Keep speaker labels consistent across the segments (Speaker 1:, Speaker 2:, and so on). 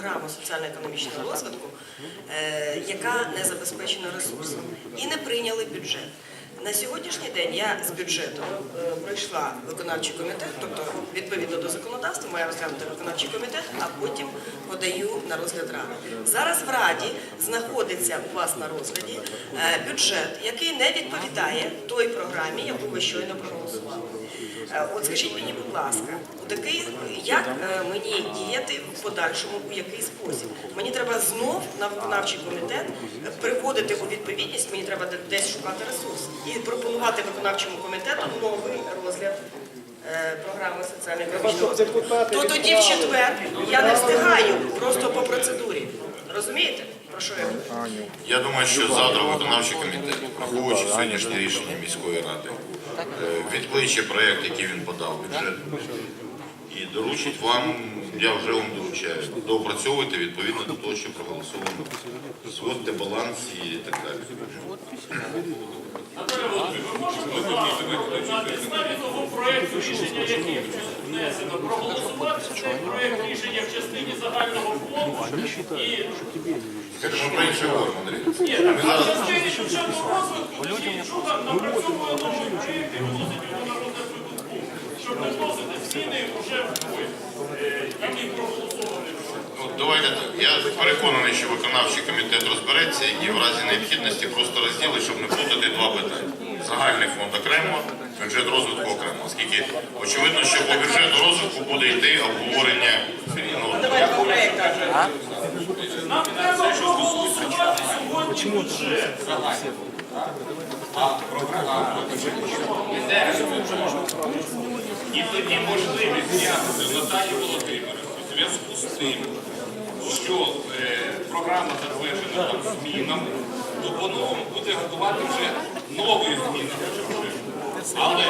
Speaker 1: програму соціально-економічного розвитку, е, яка не забезпечена ресурсом, і не прийняли бюджет. На сьогоднішній день я з бюджету е, пройшла виконавчий комітет, тобто відповідно до законодавства має розглянути виконавчий комітет, а потім подаю на розгляд ради. Зараз в раді знаходиться у вас на розгляді е, бюджет, який не відповідає той програмі, яку ви щойно проголосували. Е, От скажіть мені, будь ласка, у такий як е, мені діяти в подальшому, у який спосіб? Мені треба знов на виконавчий комітет приводити у відповідність, мені треба десь шукати ресурс і пропонувати виконавчому комітету новий розгляд. е, Програми соціально-економічного розвитку. То тоді в четвер я не встигаю просто по процедурі. Розумієте? Про що я говорю?
Speaker 2: Я думаю, що завтра виконавчий комітет, враховуючи сьогоднішнє рішення міської ради, відкличе проєкт, який він подав бюджет, і доручить вам, я вже вам доручаю, доопрацьовуйте відповідно до того, що проголосовано. Зводьте баланс і так далі.
Speaker 3: Того рішення, який внесено, проголосувати цей проект рішення в частині загального фонду і
Speaker 2: Це ж ми про інше говоримо, Андрій.
Speaker 3: ні, а в частині бюджетного розвитку нічого там напрацьовує новий проект і вносить його на розгляд виконкому, щоб не вносити зміни вже в бой, які проголосовані.
Speaker 2: Ну, давайте так. Я переконаний, що виконавчий комітет розбереться і в разі необхідності просто розділить, щоб не плутати два питання. Загальний фонд окремо, бюджет розвитку окремо. Оскільки очевидно, що по бюджету розвитку буде йти обговорення. Ну.
Speaker 3: Нам треба проголосувати сьогодні бюджет.
Speaker 4: І тоді можливість зняти Наталії Володимирівні у зв'язку з тим, що е, програма затверджена там змінами, то по-новому буде готувати вже нові зміни. Але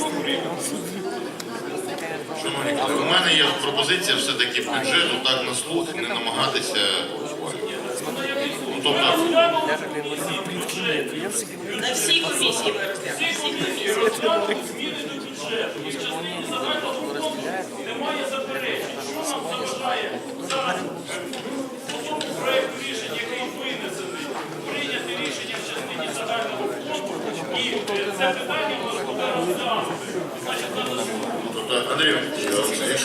Speaker 4: говорити.
Speaker 2: У мене є пропозиція все-таки бюджету так на слух не намагатися. Ну, тобто,
Speaker 1: На всій комісії ми розглянемо.
Speaker 3: Зміни до бюджету і в частині загального фонду немає заперечень. Що нам заважає зараз по тому проєкту рішення, який винесений, прийняти рішення в частині загального фонду і це питання розглянути.
Speaker 2: тобто Андрій, Іванович, якщо